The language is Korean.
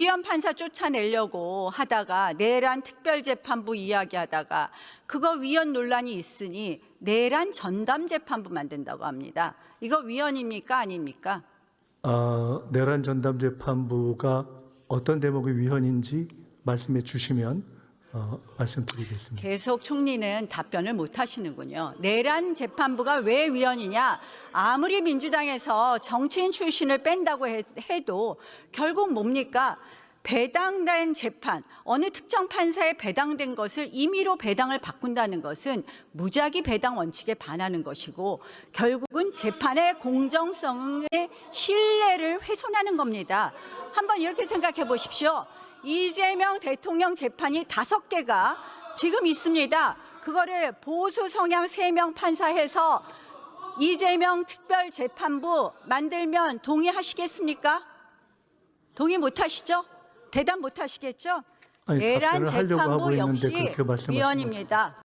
김기현 판사 쫓아내려고 하다가 내란 특별재판부 이야기하다가 그거 위헌 논란이 있으니 내란 전담 재판부 만든다고 합니다. 이거 위헌입니까 아닙니까? 아, 내란 전담 재판부가 어떤 대목의 위헌인지 말씀해 주시면 어, 말씀드리겠습니다. 계속 총리는 답변을 못 하시는군요. 내란 재판부가 왜 위헌이냐? 아무리 민주당에서 정치인 출신을 뺀다고 해- 해도 결국 뭡니까? 배당된 재판, 어느 특정 판사에 배당된 것을 임의로 배당을 바꾼다는 것은 무작위 배당 원칙에 반하는 것이고 결국은 재판의 공정성의 신뢰를 훼손하는 겁니다. 한번 이렇게 생각해 보십시오. 이재명 대통령 재판이 다섯 개가 지금 있습니다. 그거를 보수 성향 세 명 판사해서 이재명 특별 재판부 만들면 동의하시겠습니까? 동의 못 하시죠? 대답 못 하시겠죠? 아니, 내란 답변을 하려고 하고 재판부 있는데 역시 그렇게 말씀하시면 위헌입니다.